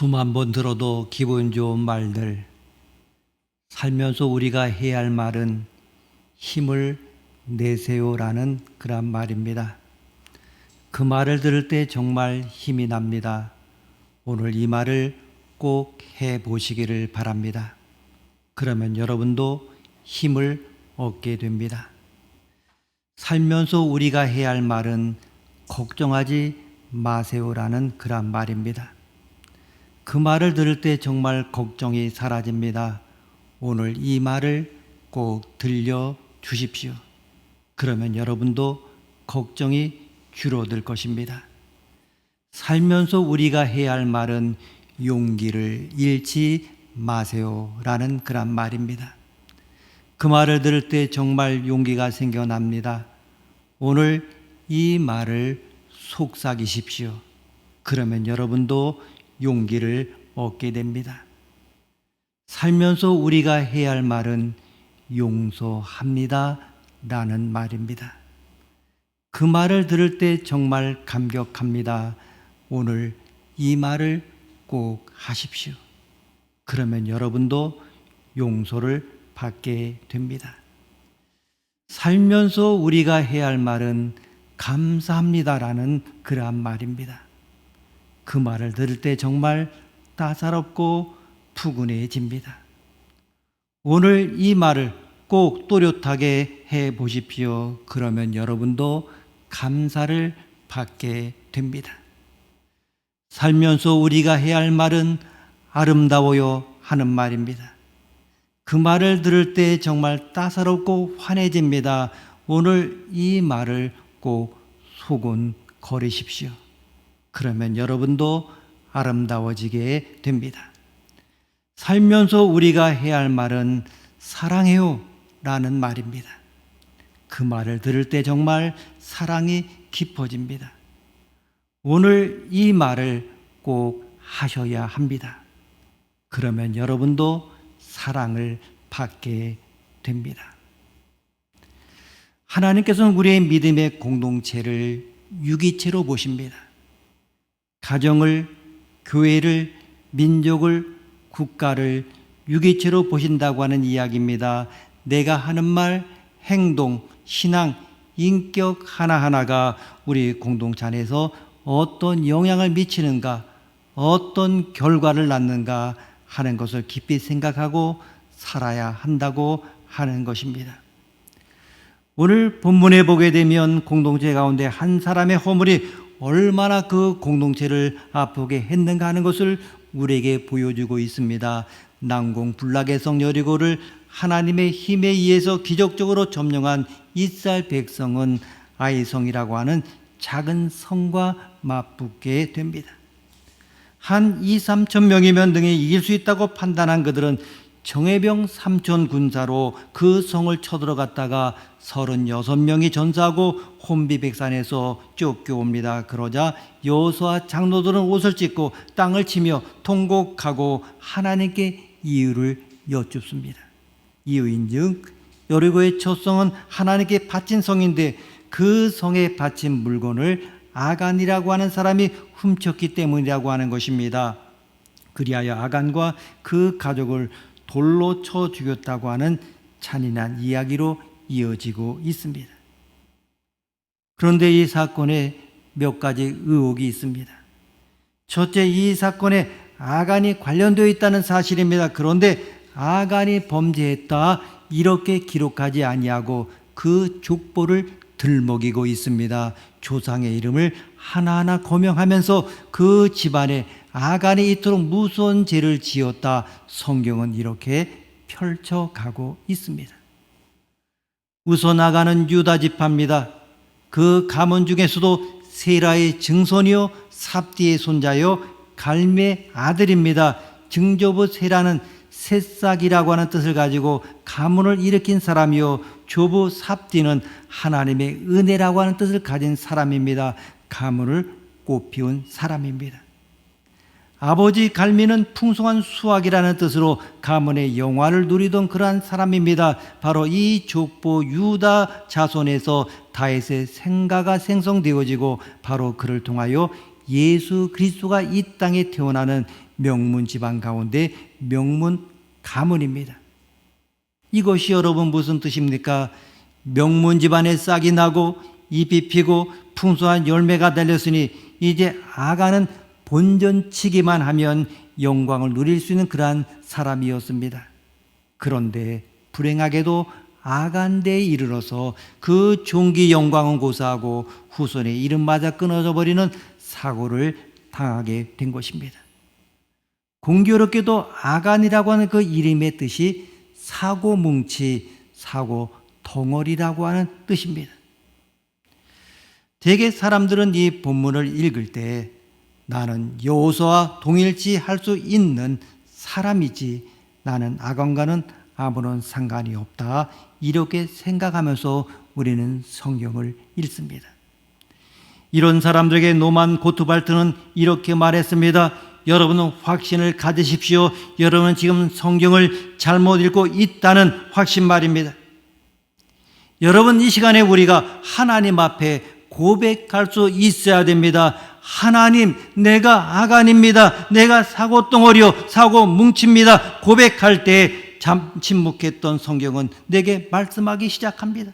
수만 번 들어도 기분 좋은 말들. 살면서 우리가 해야 할 말은 힘을 내세요라는 그런 말입니다. 그 말을 들을 때 정말 힘이 납니다. 오늘 이 말을 꼭 해 보시기를 바랍니다. 그러면 여러분도 힘을 얻게 됩니다. 살면서 우리가 해야 할 말은 걱정하지 마세요라는 그런 말입니다. 그 말을 들을 때 정말 걱정이 사라집니다. 오늘 이 말을 꼭 들려 주십시오. 그러면 여러분도 걱정이 줄어들 것입니다. 살면서 우리가 해야 할 말은 용기를 잃지 마세요 라는 그런 말입니다. 그 말을 들을 때 정말 용기가 생겨납니다. 오늘 이 말을 속삭이십시오. 그러면 여러분도 용기를 얻게 됩니다. 살면서 우리가 해야 할 말은 용서합니다. 라는 말입니다. 그 말을 들을 때 정말 감격합니다. 오늘 이 말을 꼭 하십시오. 그러면 여러분도 용서를 받게 됩니다. 살면서 우리가 해야 할 말은 감사합니다라는 그러한 말입니다. 그 말을 들을 때 정말 따사롭고 푸근해집니다. 오늘 이 말을 꼭 또렷하게 해 보십시오. 그러면 여러분도 감사를 받게 됩니다. 살면서 우리가 해야 할 말은 아름다워요 하는 말입니다. 그 말을 들을 때 정말 따사롭고 환해집니다. 오늘 이 말을 꼭 속은 거리십시오. 그러면 여러분도 아름다워지게 됩니다. 살면서 우리가 해야 할 말은 사랑해요 라는 말입니다. 그 말을 들을 때 정말 사랑이 깊어집니다. 오늘 이 말을 꼭 하셔야 합니다. 그러면 여러분도 사랑을 받게 됩니다. 하나님께서는 우리의 믿음의 공동체를 유기체로 보십니다. 가정을, 교회를, 민족을, 국가를 유기체로 보신다고 하는 이야기입니다. 내가 하는 말, 행동, 신앙, 인격 하나하나가 우리 공동체 안에서 어떤 영향을 미치는가, 어떤 결과를 낳는가 하는 것을 깊이 생각하고 살아야 한다고 하는 것입니다. 오늘 본문에 보게 되면 공동체 가운데 한 사람의 허물이 얼마나 그 공동체를 아프게 했는가 하는 것을 우리에게 보여주고 있습니다. 난공 불락의 성 여리고를 하나님의 힘에 의해서 기적적으로 점령한 이스라엘 백성은 아이성이라고 하는 작은 성과 맞붙게 됩니다. 한 2, 3천 명이면 등에 이길 수 있다고 판단한 그들은 정예병 3천 군사로 그 성을 쳐들어갔다가 36명이 전사하고 혼비백산에서 쫓겨옵니다. 그러자 여호수아 장로들은 옷을 찢고 땅을 치며 통곡하고 하나님께 이유를 여쭙습니다. 이유인즉 여리고의 첫 성은 하나님께 바친 성인데 그 성에 바친 물건을 아간이라고 하는 사람이 훔쳤기 때문이라고 하는 것입니다. 그리하여 아간과 그 가족을 돌로 쳐 죽였다고 하는 잔인한 이야기로 이어지고 있습니다. 그런데 이 사건에 몇 가지 의혹이 있습니다. 첫째, 이 사건에 아간이 관련되어 있다는 사실입니다. 그런데 아간이 범죄했다 이렇게 기록하지 아니하고 그 족보를 들먹이고 있습니다. 조상의 이름을 하나하나 거명하면서 그 집안에 아간이 이토록 무서운 죄를 지었다. 성경은 이렇게 펼쳐가고 있습니다. 우선 아간은 유다 지파입니다. 그 가문 중에서도 세라의 증손이요 삽디의 손자요 갈미의 아들입니다. 증조부 세라는 새싹이라고 하는 뜻을 가지고 가문을 일으킨 사람이요 조부 삽디는 하나님의 은혜라고 하는 뜻을 가진 사람입니다. 가문을 꽃피운 사람입니다. 아버지 갈미는 풍성한 수확이라는 뜻으로 가문의 영화를 누리던 그러한 사람입니다. 바로 이 족보 유다 자손에서 다윗의 생가가 생성되어지고 바로 그를 통하여 예수 그리스도가 이 땅에 태어나는 명문 집안 가운데 명문 가문입니다. 이것이 여러분 무슨 뜻입니까? 명문 집안에 싹이 나고 잎이 피고 풍성한 열매가 달렸으니 이제 아가는 본전치기만 하면 영광을 누릴 수 있는 그러한 사람이었습니다. 그런데 불행하게도 아간대에 이르러서 그 종기 영광은 고사하고 후손의 이름마저 끊어져 버리는 사고를 당하게 된 것입니다. 공교롭게도 아간이라고 하는 그 이름의 뜻이 사고 뭉치, 사고 덩어리라고 하는 뜻입니다. 대개 사람들은 이 본문을 읽을 때 나는 여호수아와 동일치 할 수 있는 사람이지 나는 아간과는 아무런 상관이 없다. 이렇게 생각하면서 우리는 성경을 읽습니다. 이런 사람들에게 노만 고투발트는 이렇게 말했습니다. 여러분은 확신을 가지십시오. 여러분은 지금 성경을 잘못 읽고 있다는 확신 말입니다. 여러분 이 시간에 우리가 하나님 앞에 고백할 수 있어야 됩니다. 하나님, 내가 아간입니다. 내가 사고 덩어리요, 사고 뭉칩니다. 고백할 때 잠 침묵했던 성경은 내게 말씀하기 시작합니다.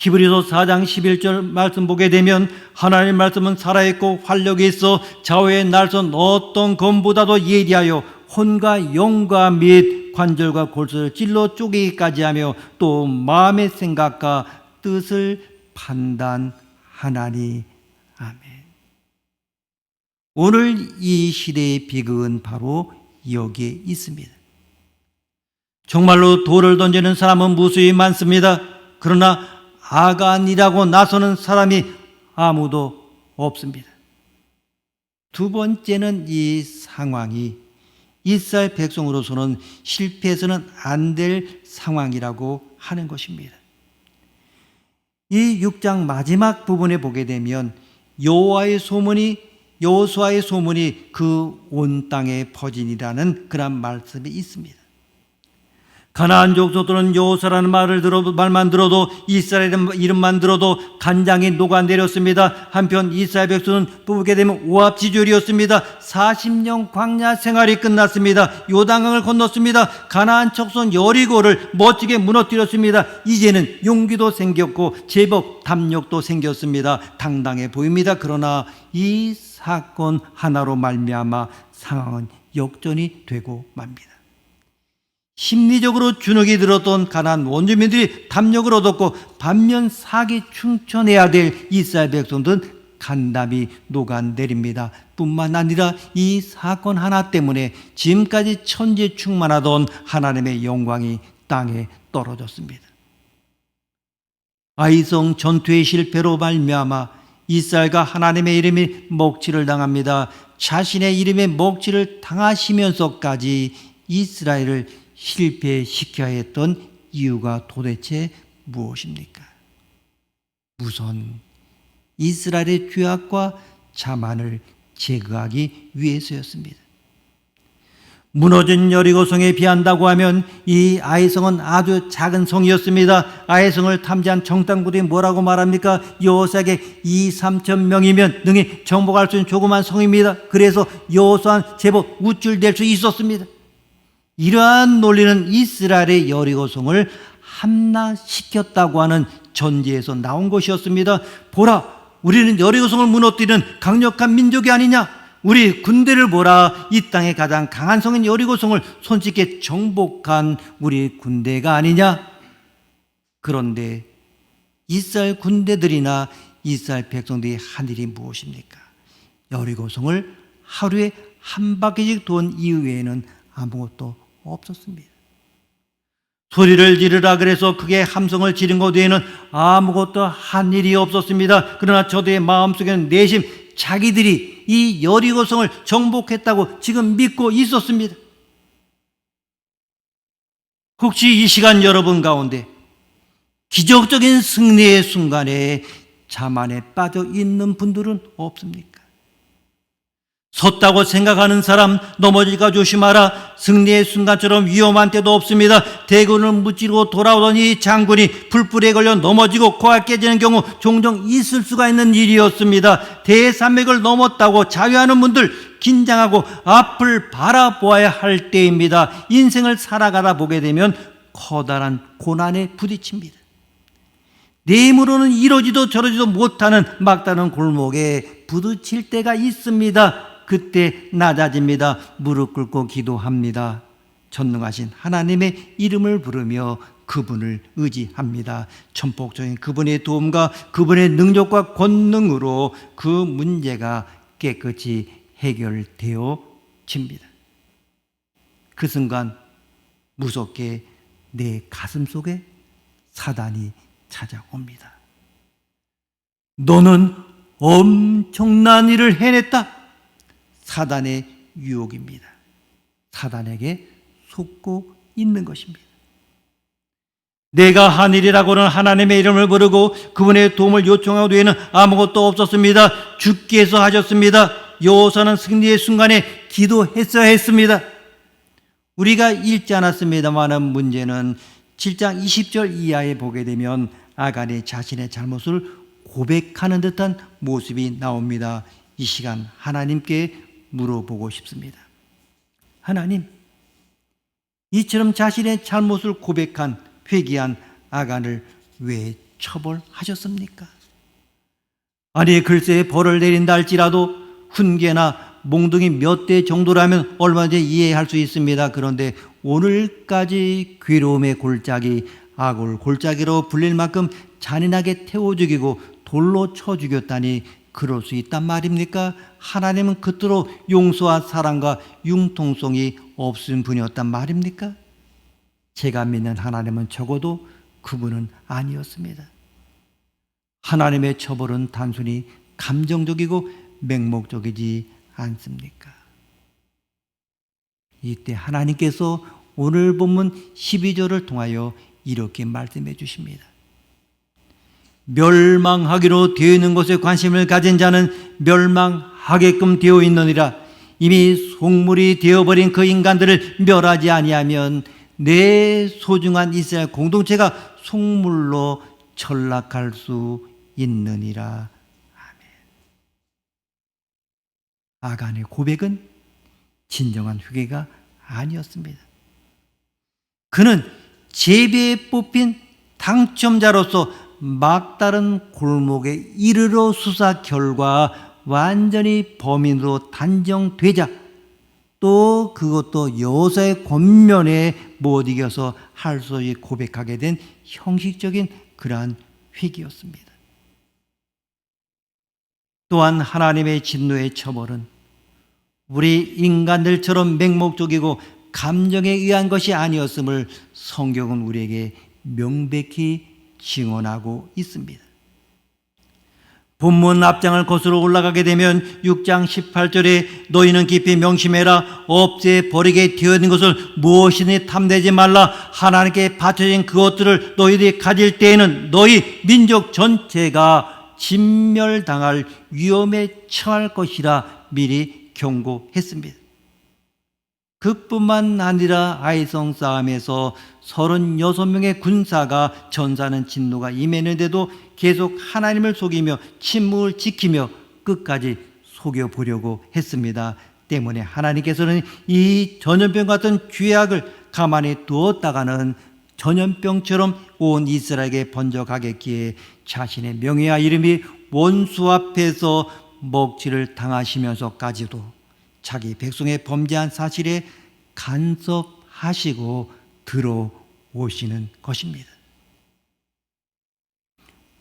히브리서 4장 11절 말씀 보게 되면 하나님 말씀은 살아있고 활력이 있어 좌우의 날선 어떤 검보다도 예리하여 혼과 영과 및 관절과 골수를 찔러 쪼개기까지 하며 또 마음의 생각과 뜻을 판단하나니. 오늘 이 시대의 비극은 바로 여기에 있습니다. 정말로 돌을 던지는 사람은 무수히 많습니다. 그러나 아간이라고 나서는 사람이 아무도 없습니다. 두 번째는 이 상황이 이스라엘 백성으로서는 실패해서는 안 될 상황이라고 하는 것입니다. 이 6장 마지막 부분에 보게 되면 여호와의 소문이 여호수아의 소문이 그 온 땅에 퍼지니라는 그런 말씀이 있습니다. 가나안 족속들은 여호사라는 말을 들어도 말만 들어도 이스라엘 이름만 들어도 간장이 녹아내렸습니다. 한편 이스라엘 백성은 뽑게 되면 오합지졸이었습니다. 40년 광야 생활이 끝났습니다. 요단강을 건넜습니다. 가나안 척선 여리고를 멋지게 무너뜨렸습니다. 이제는 용기도 생겼고 제법 담력도 생겼습니다. 당당해 보입니다. 그러나 이 사건 하나로 말미암아 상황은 역전이 되고 맙니다. 심리적으로 주눅이 들었던 가난 원주민들이 담력을 얻었고 반면 사기 충천해야 될 이스라엘 백성들은 간담이 녹아내립니다. 뿐만 아니라 이 사건 하나 때문에 지금까지 천재 충만하던 하나님의 영광이 땅에 떨어졌습니다. 아이성 전투의 실패로 말미암아 이스라엘과 하나님의 이름이 먹칠을 당합니다. 자신의 이름에 먹칠을 당하시면서까지 이스라엘을 실패시켜야 했던 이유가 도대체 무엇입니까? 우선 이스라엘의 죄악과 자만을 제거하기 위해서였습니다. 무너진 여리고성에 비한다고 하면 이 아이성은 아주 작은 성이었습니다. 아이성을 탐지한 정당부들이 뭐라고 말합니까? 여호사에게 2, 3천 명이면 능히 정복할 수 있는 조그만 성입니다. 그래서 여호사한 제법 우쭐될 수 있었습니다. 이러한 논리는 이스라엘의 여리고성을 함락시켰다고 하는 전제에서 나온 것이었습니다. 보라, 우리는 여리고성을 무너뜨리는 강력한 민족이 아니냐? 우리 군대를 보라, 이 땅의 가장 강한 성인 여리고성을 손쉽게 정복한 우리 군대가 아니냐? 그런데 이스라엘 군대들이나 이스라엘 백성들이 한 일이 무엇입니까? 여리고성을 하루에 한 바퀴씩 돈 이후에는 아무것도 없었습니다. 소리를 지르라 그래서 그게 함성을 지른 것 외에는 아무것도 한 일이 없었습니다. 그러나 저들의 마음속에는 내심 자기들이 이 여리고성을 정복했다고 지금 믿고 있었습니다. 혹시 이 시간 여러분 가운데 기적적인 승리의 순간에 자만에 빠져 있는 분들은 없습니까? 섰다고 생각하는 사람 넘어질까 조심하라. 승리의 순간처럼 위험한 때도 없습니다. 대군을 무찌르고 돌아오던 이 장군이 불불에 걸려 넘어지고 코가 깨지는 경우 종종 있을 수가 있는 일이었습니다. 대산맥을 넘었다고 자유하는 분들 긴장하고 앞을 바라보아야 할 때입니다. 인생을 살아가다 보게 되면 커다란 고난에 부딪힙니다. 내 힘으로는 이러지도 저러지도 못하는 막다른 골목에 부딪힐 때가 있습니다. 그때 낮아집니다. 무릎 꿇고 기도합니다. 전능하신 하나님의 이름을 부르며 그분을 의지합니다. 천폭적인 그분의 도움과 그분의 능력과 권능으로 그 문제가 깨끗이 해결되어 집니다. 그 순간 무섭게 내 가슴 속에 사단이 찾아옵니다. 너는 엄청난 일을 해냈다. 사단의 유혹입니다. 사단에게 속고 있는 것입니다. 내가 한 일이라고는 하나님의 이름을 부르고 그분의 도움을 요청하고 뒤에는 아무것도 없었습니다. 주께서 하셨습니다. 여호사는 승리의 순간에 기도했어야 했습니다. 우리가 읽지 않았습니다만은 문제는 7장 20절 이하에 보게 되면 아간이 자신의 잘못을 고백하는 듯한 모습이 나옵니다. 이 시간 하나님께 물어보고 싶습니다. 하나님, 이처럼 자신의 잘못을 고백한 회개한 아간을 왜 처벌하셨습니까? 아니 글쎄 벌을 내린다 할지라도 훈계나 몽둥이 몇 대 정도라면 얼마든지 이해할 수 있습니다. 그런데 오늘까지 괴로움의 골짜기 악을 골짜기로 불릴 만큼 잔인하게 태워 죽이고 돌로 쳐 죽였다니 그럴 수 있단 말입니까? 하나님은 그토록 용서와 사랑과 융통성이 없은 분이었단 말입니까? 제가 믿는 하나님은 적어도 그분은 아니었습니다. 하나님의 처벌은 단순히 감정적이고 맹목적이지 않습니까? 이때 하나님께서 오늘 본문 12절을 통하여 이렇게 말씀해 주십니다. 멸망하기로 되어 있는 것에 관심을 가진 자는 멸망하게끔 되어 있느니라. 이미 속물이 되어버린 그 인간들을 멸하지 아니하면 내 소중한 이스라엘 공동체가 속물로 전락할 수 있느니라. 아간의 고백은 진정한 회개가 아니었습니다. 그는 제비에 뽑힌 당첨자로서 막다른 골목에 이르러 수사 결과 완전히 범인으로 단정되자 또 그것도 여사의 권면에 못 이겨서 할수 없이 고백하게 된 형식적인 그러한 회개였습니다. 또한 하나님의 진노의 처벌은 우리 인간들처럼 맹목적이고 감정에 의한 것이 아니었음을 성경은 우리에게 명백히 증언하고 있습니다. 본문 앞장을 거슬러 올라가게 되면 6장 18절에 너희는 깊이 명심해라 없애 버리게 되어 있는 것을 무엇이니 탐내지 말라 하나님께 바쳐진 그것들을 너희들이 가질 때에는 너희 민족 전체가 진멸당할 위험에 처할 것이라 미리 경고했습니다. 그뿐만 아니라 아이성 싸움에서 36명의 군사가 전사는 진노가 임했는데도 계속 하나님을 속이며 침묵을 지키며 끝까지 속여보려고 했습니다. 때문에 하나님께서는 이 전염병 같은 죄악을 가만히 두었다가는 전염병처럼 온 이스라엘에게 번져가겠기에 자신의 명예와 이름이 원수 앞에서 먹칠을 당하시면서까지도 자기 백성의 범죄한 사실에 간섭하시고 들어오시는 것입니다.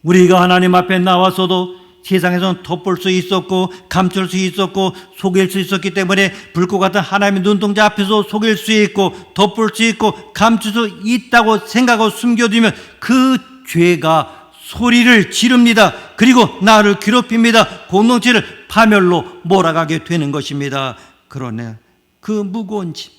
우리가 하나님 앞에 나와서도 세상에서는 덮을 수 있었고 감출 수 있었고 속일 수 있었기 때문에 불꽃 같은 하나님의 눈동자 앞에서 속일 수 있고 덮을 수 있고 감출 수 있다고 생각하고 숨겨두면 그 죄가 소리를 지릅니다. 그리고 나를 괴롭힙니다. 공동체를 파멸로 몰아가게 되는 것입니다. 그러나 그 무거운 짐,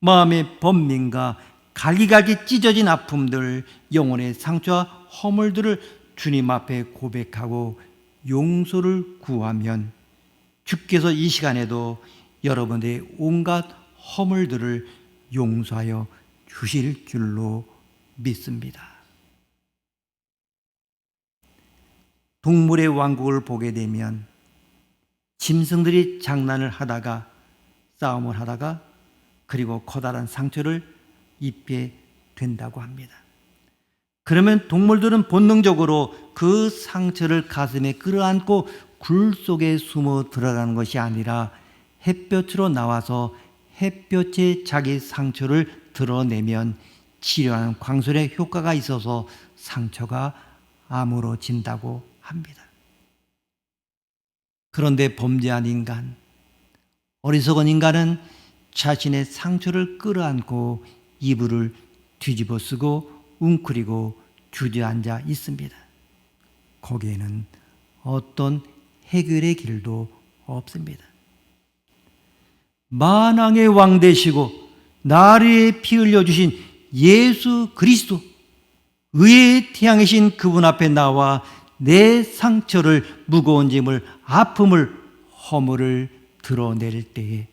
마음의 번민과 갈기갈기 찢어진 아픔들, 영혼의 상처와 허물들을 주님 앞에 고백하고 용서를 구하면 주께서 이 시간에도 여러분의 온갖 허물들을 용서하여 주실 줄로 믿습니다. 동물의 왕국을 보게 되면 짐승들이 장난을 하다가 싸움을 하다가 그리고 커다란 상처를 입게 된다고 합니다. 그러면 동물들은 본능적으로 그 상처를 가슴에 끌어안고 굴 속에 숨어 들어가는 것이 아니라 햇볕으로 나와서 햇볕에 자기 상처를 드러내면 치료하는 광선의 효과가 있어서 상처가 아물어진다고 합니다. 그런데 범죄한 인간, 어리석은 인간은 자신의 상처를 끌어안고 이불을 뒤집어 쓰고 웅크리고 주저앉아 있습니다. 거기에는 어떤 해결의 길도 없습니다. 만왕의 왕 되시고 나리에 피 흘려 주신 예수 그리스도 의의 태양이신 그분 앞에 나와 내 상처를 무거운 짐을 아픔을 허물을 드러낼 때에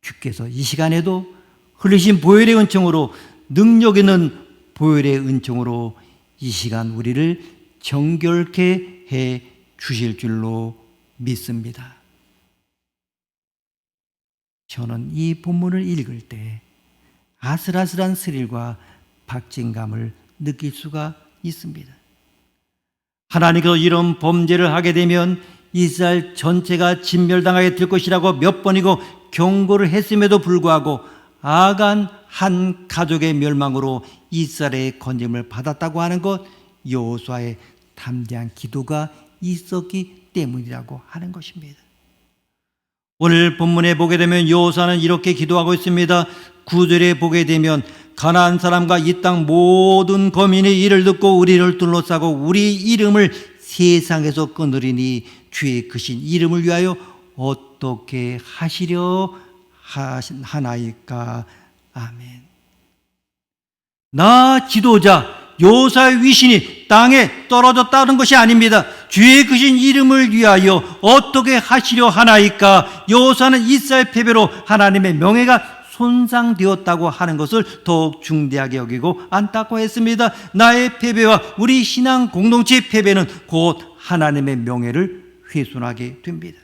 주께서 이 시간에도 흘리신 보혈의 은총으로 능력 있는 보혈의 은총으로 이 시간 우리를 정결케 해 주실 줄로 믿습니다. 저는 이 본문을 읽을 때 아슬아슬한 스릴과 박진감을 느낄 수가 있습니다. 하나님께서 이런 범죄를 하게 되면 이스라엘 전체가 진멸당하게 될 것이라고 몇 번이고 경고를 했음에도 불구하고 아간 한 가족의 멸망으로 이스라엘의 건짐을 받았다고 하는 것 여호수아의 담대한 기도가 있었기 때문이라고 하는 것입니다. 오늘 본문에 보게 되면 여호수아는 이렇게 기도하고 있습니다. 구절에 보게 되면 가나안 사람과 이 땅 모든 거민이 이를 듣고 우리를 둘러싸고 우리 이름을 세상에서 끊으리니 주의 크신 이름을 위하여 어떻게 하시려 하나이까 아멘. 나 지도자 요사의 위신이 땅에 떨어졌다는 것이 아닙니다. 주의 크신 이름을 위하여 어떻게 하시려 하나이까 요사는 이스라엘 패배로 하나님의 명예가 손상되었다고 하는 것을 더욱 중대하게 여기고 안타까워했습니다. 나의 패배와 우리 신앙 공동체의 패배는 곧 하나님의 명예를 훼손하게 됩니다.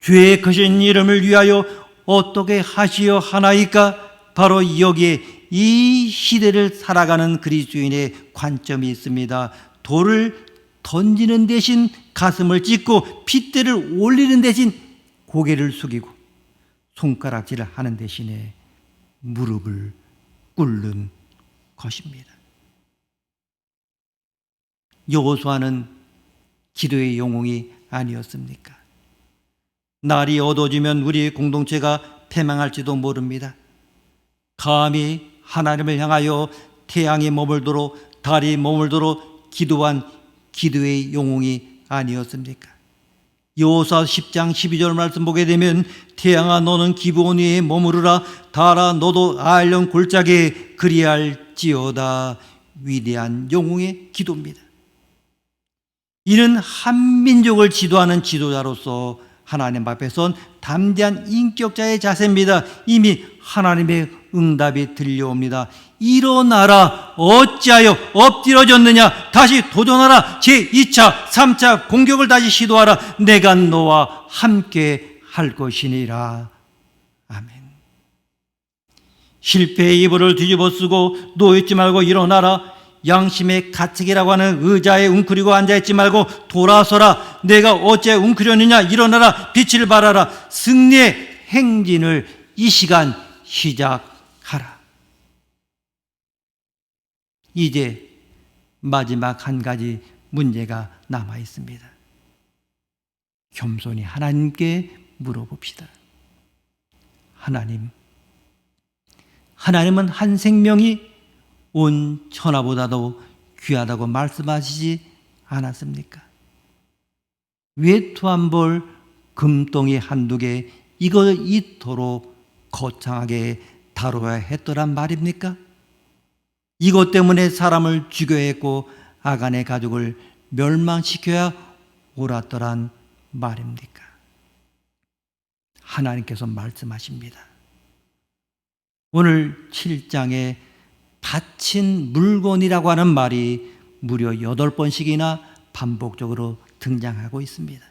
주의 크신 이름을 위하여 어떻게 하시어 하나이까 바로 여기에 이 시대를 살아가는 그리스도인의 관점이 있습니다. 돌을 던지는 대신 가슴을 찢고 핏대를 올리는 대신 고개를 숙이고 손가락질을 하는 대신에 무릎을 꿇는 것입니다. 여호수아는 기도의 영웅이 아니었습니까? 날이 어두워지면 우리 공동체가 패망할지도 모릅니다. 감히 하나님을 향하여 태양이 머물도록 달이 머물도록 기도한 기도의 영웅이 아니었습니까? 여호사 10장 12절 말씀 보게 되면 태양아 너는 기브온 위에 머무르라 달아 너도 아일령 골짜기에 그리할지어다 위대한 영웅의 기도입니다. 이는 한 민족을 지도하는 지도자로서 하나님 앞에 선 담대한 인격자의 자세입니다. 이미 하나님의 응답이 들려옵니다. 일어나라. 어찌하여 엎드려졌느냐? 다시 도전하라. 제2차 3차 공격을 다시 시도하라. 내가 너와 함께 할 것이니라. 아멘. 실패의 이불을 뒤집어 쓰고 놓여있지 말고 일어나라. 양심의 가책이라고 하는 의자에 웅크리고 앉아있지 말고 돌아서라. 내가 어째 웅크렸느냐? 일어나라. 빛을 발하라. 승리의 행진을 이 시간 시작 하라 이제 마지막 한 가지 문제가 남아 있습니다. 겸손히 하나님께 물어봅시다. 하나님, 하나님은 한 생명이 온 천하보다도 귀하다고 말씀하시지 않았습니까? 왜 투한볼 금덩이 한두 개 이거 이토록 거창하게 다뤄야 했더란 말입니까? 이것 때문에 사람을 죽여야 했고 아간의 가족을 멸망시켜야 옳았더란 말입니까? 하나님께서 말씀하십니다. 오늘 7장에 바친 물건이라고 하는 말이 무려 8번씩이나 반복적으로 등장하고 있습니다.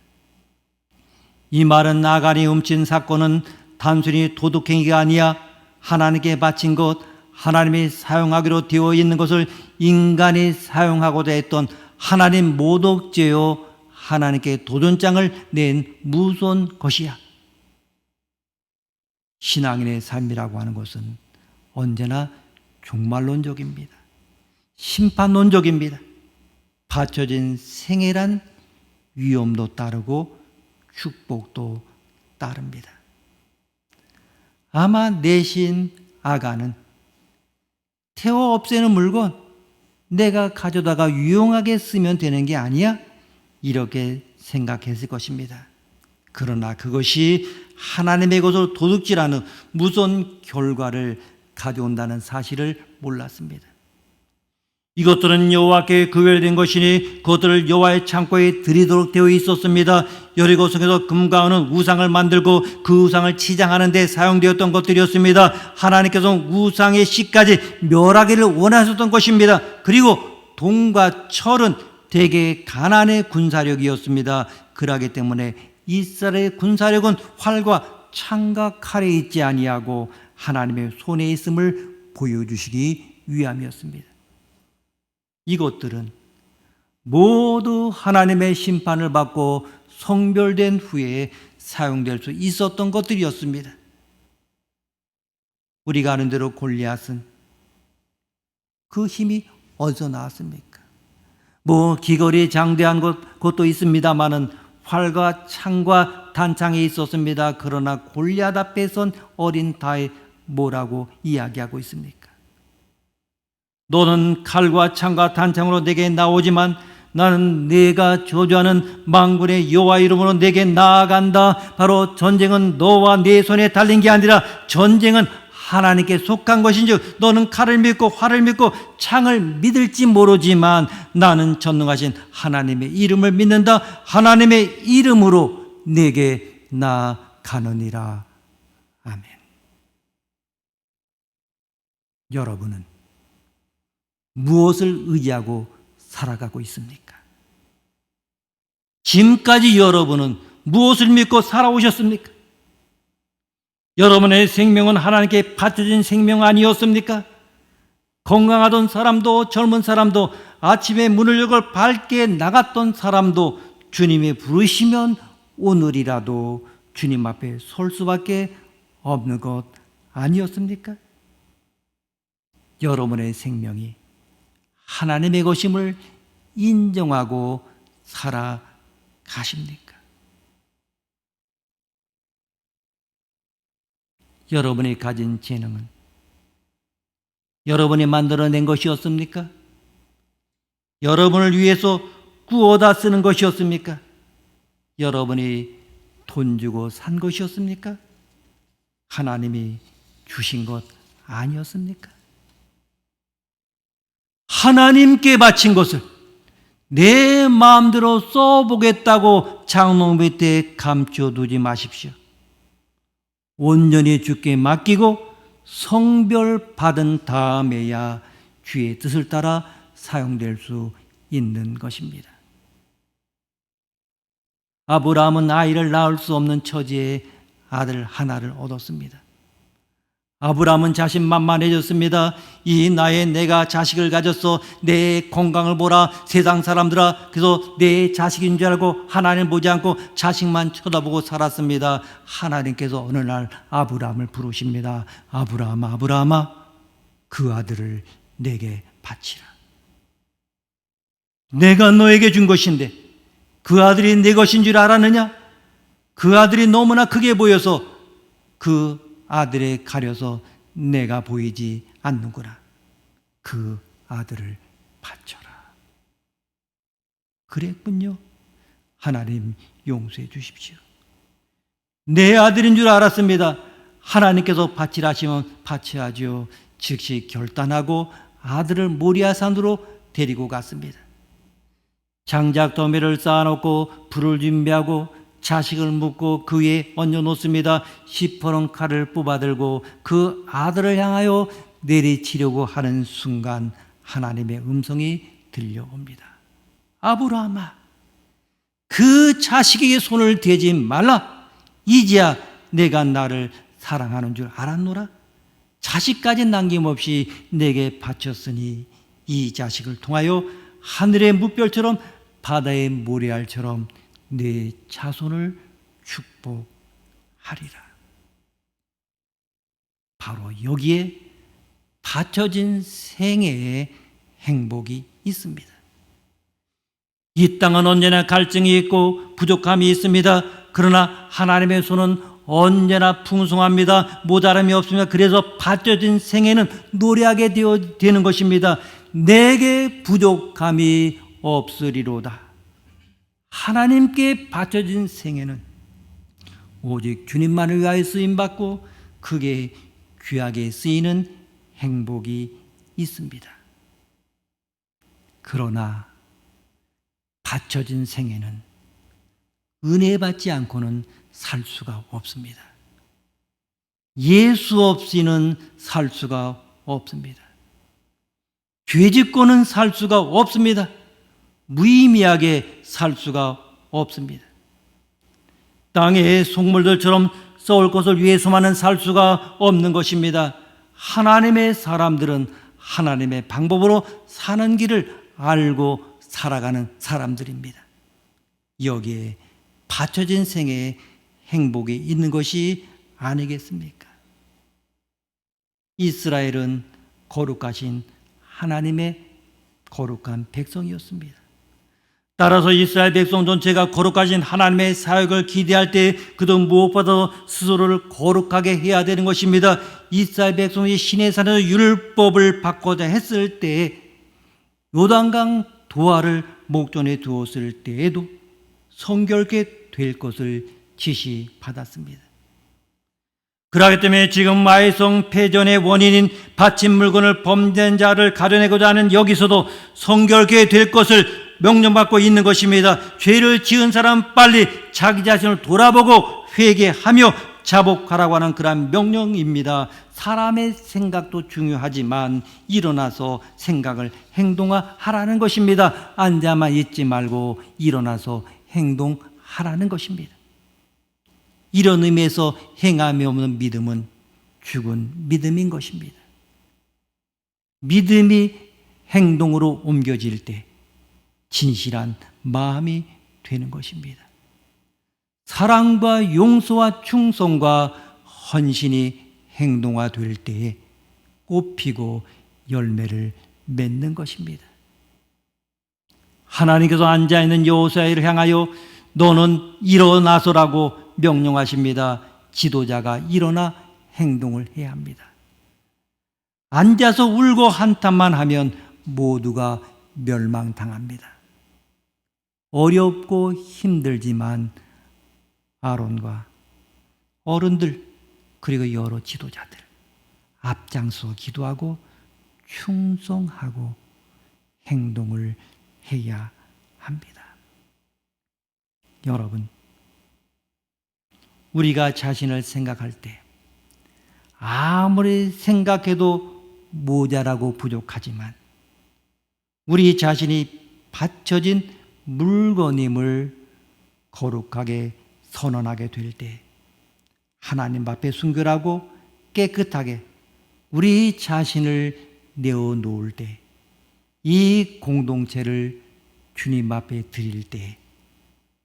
이 말은 아간이 훔친 사건은 단순히 도둑행위가 아니야 하나님께 바친 것, 하나님이 사용하기로 되어 있는 것을 인간이 사용하고자 했던 하나님 모독죄요 하나님께 도전장을 낸 무서운 것이야. 신앙인의 삶이라고 하는 것은 언제나 종말론적입니다. 심판론적입니다. 받쳐진 생애란 위험도 따르고 축복도 따릅니다. 아마 내신 아가는 태워 없애는 물건 내가 가져다가 유용하게 쓰면 되는 게 아니야? 이렇게 생각했을 것입니다. 그러나 그것이 하나님의 것을 도둑질하는 무서운 결과를 가져온다는 사실을 몰랐습니다. 이것들은 여호와께 구별된 것이니 그것들을 여호와의 창고에 드리도록 되어 있었습니다. 여리고성에서 금과 은은 우상을 만들고 그 우상을 치장하는 데 사용되었던 것들이었습니다. 하나님께서 우상의 씨까지 멸하기를 원하셨던 것입니다. 그리고 동과 철은 대개 가난의 군사력이었습니다. 그러기 때문에 이스라엘의 군사력은 활과 창과 칼에 있지 아니하고 하나님의 손에 있음을 보여주시기 위함이었습니다. 이것들은 모두 하나님의 심판을 받고 성별된 후에 사용될 수 있었던 것들이었습니다. 우리가 아는 대로 골리앗은 그 힘이 어디서 나왔습니까? 뭐 기거리 장대한 것, 것도 있습니다만은 활과 창과 단창에 있었습니다. 그러나 골리앗 앞에선 어린 다에 뭐라고 이야기하고 있습니까? 너는 칼과 창과 단창으로 내게 나오지만 나는 내가 저주하는 망군의 여호와 이름으로 내게 나아간다. 바로 전쟁은 너와 내 손에 달린 게 아니라 전쟁은 하나님께 속한 것인즉 너는 칼을 믿고 활을 믿고 창을 믿을지 모르지만 나는 전능하신 하나님의 이름을 믿는다. 하나님의 이름으로 내게 나아가느니라. 아멘. 여러분은 무엇을 의지하고 살아가고 있습니까? 지금까지 여러분은 무엇을 믿고 살아오셨습니까? 여러분의 생명은 하나님께 바쳐진 생명 아니었습니까? 건강하던 사람도 젊은 사람도 아침에 문을 열고 밝게 나갔던 사람도 주님이 부르시면 오늘이라도 주님 앞에 설 수밖에 없는 것 아니었습니까? 여러분의 생명이 하나님의 것임을 인정하고 살아가십니까? 여러분이 가진 재능은 여러분이 만들어낸 것이었습니까? 여러분을 위해서 구워다 쓰는 것이었습니까? 여러분이 돈 주고 산 것이었습니까? 하나님이 주신 것 아니었습니까? 하나님께 바친 것을 내 마음대로 써보겠다고 장롱 밑에 감춰두지 마십시오. 온전히 주께 맡기고 성별 받은 다음에야 주의 뜻을 따라 사용될 수 있는 것입니다. 아브라함은 아이를 낳을 수 없는 처지에 아들 하나를 얻었습니다. 아브라함은 자신만만해졌습니다. 이 나에 내가 자식을 가졌어. 내 건강을 보라. 세상 사람들아. 그래서 내 자식인 줄 알고 하나님 보지 않고 자식만 쳐다보고 살았습니다. 하나님께서 어느 날 아브라함을 부르십니다. 아브라함, 아브라함아, 그 아들을 내게 바치라. 내가 너에게 준 것인데 그 아들이 내 것인 줄 알았느냐? 그 아들이 너무나 크게 보여서 그 아들에 가려서 내가 보이지 않는구나. 그 아들을 바쳐라. 그랬군요. 하나님 용서해 주십시오. 내 아들인 줄 알았습니다. 하나님께서 바치라 하시면 바쳐야죠. 즉시 결단하고 아들을 모리아산으로 데리고 갔습니다. 장작 더미를 쌓아놓고 불을 준비하고 자식을 묻고 그 위에 얹어 놓습니다. 시퍼런 칼을 뽑아들고 그 아들을 향하여 내리치려고 하는 순간 하나님의 음성이 들려옵니다. 아브라함아, 그 자식에게 손을 대지 말라. 이제야 내가 나를 사랑하는 줄 알았노라. 자식까지 남김없이 내게 바쳤으니 이 자식을 통하여 하늘의 무별처럼 바다의 모래알처럼 내 자손을 축복하리라. 바로 여기에 바쳐진 생애의 행복이 있습니다. 이 땅은 언제나 갈증이 있고 부족함이 있습니다. 그러나 하나님의 손은 언제나 풍성합니다. 모자람이 없습니다. 그래서 바쳐진 생애는 노래하게 되어 되는 것입니다. 내게 부족함이 없으리로다. 하나님께 바쳐진 생애는 오직 주님만을 위하여 쓰임 받고 그게 귀하게 쓰이는 행복이 있습니다. 그러나 바쳐진 생애는 은혜 받지 않고는 살 수가 없습니다. 예수 없이는 살 수가 없습니다. 죄 짓고는 살 수가 없습니다. 무의미하게 살 수가 없습니다. 땅의 속물들처럼 썩을 것을 위해서만은 살 수가 없는 것입니다. 하나님의 사람들은 하나님의 방법으로 사는 길을 알고 살아가는 사람들입니다. 여기에 바쳐진 생애에 행복이 있는 것이 아니겠습니까? 이스라엘은 거룩하신 하나님의 거룩한 백성이었습니다. 따라서 이스라엘 백성 전체가 거룩하신 하나님의 사역을 기대할 때 그도 무엇보다 스스로를 거룩하게 해야 되는 것입니다. 이스라엘 백성이 신의 산에서 율법을 받고자 했을 때 요단강 도화를 목전에 두었을 때에도 성결케 될 것을 지시받았습니다. 그러기 때문에 지금 마이성 패전의 원인인 바친 물건을 범죄한 자를 가려내고자 하는 여기서도 성결케 될 것을 명령받고 있는 것입니다. 죄를 지은 사람 빨리 자기 자신을 돌아보고 회개하며 자복하라고 하는 그러한 명령입니다. 사람의 생각도 중요하지만 일어나서 생각을 행동하라는 것입니다. 앉아만 있지 말고 일어나서 행동하라는 것입니다. 이런 의미에서 행함이 없는 믿음은 죽은 믿음인 것입니다. 믿음이 행동으로 옮겨질 때 진실한 마음이 되는 것입니다. 사랑과 용서와 충성과 헌신이 행동화될 때에 꽃피고 열매를 맺는 것입니다. 하나님께서 앉아 있는 여호수아를 향하여 너는 일어나서라고 명령하십니다. 지도자가 일어나 행동을 해야 합니다. 앉아서 울고 한탄만 하면 모두가 멸망당합니다. 어렵고 힘들지만 아론과 어른들 그리고 여러 지도자들 앞장서 기도하고 충성하고 행동을 해야 합니다. 여러분, 우리가 자신을 생각할 때 아무리 생각해도 모자라고 부족하지만 우리 자신이 받쳐진 물건임을 거룩하게 선언하게 될 때 하나님 앞에 순결하고 깨끗하게 우리 자신을 내어 놓을 때 이 공동체를 주님 앞에 드릴 때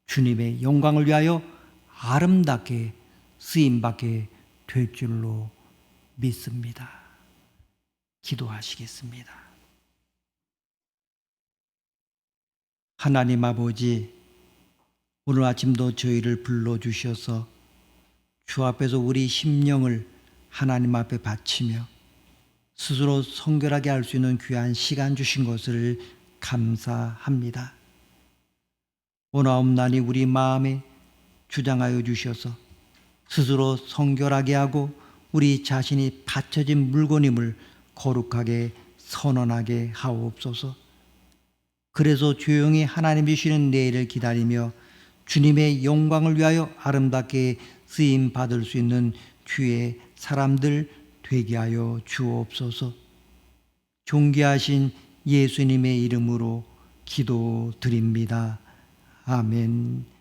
주님의 영광을 위하여 아름답게 쓰임받게 될 줄로 믿습니다. 기도하시겠습니다. 하나님 아버지, 오늘 아침도 저희를 불러주셔서 주 앞에서 우리 심령을 하나님 앞에 바치며 스스로 성결하게 할 수 있는 귀한 시간 주신 것을 감사합니다. 오나옵나니 우리 마음에 주장하여 주셔서 스스로 성결하게 하고 우리 자신이 바쳐진 물건임을 거룩하게 선언하게 하옵소서. 그래서 조용히 하나님이 주시는 내일을 기다리며 주님의 영광을 위하여 아름답게 쓰임 받을 수 있는 주의 사람들 되게 하여 주옵소서. 존귀하신 예수님의 이름으로 기도드립니다. 아멘.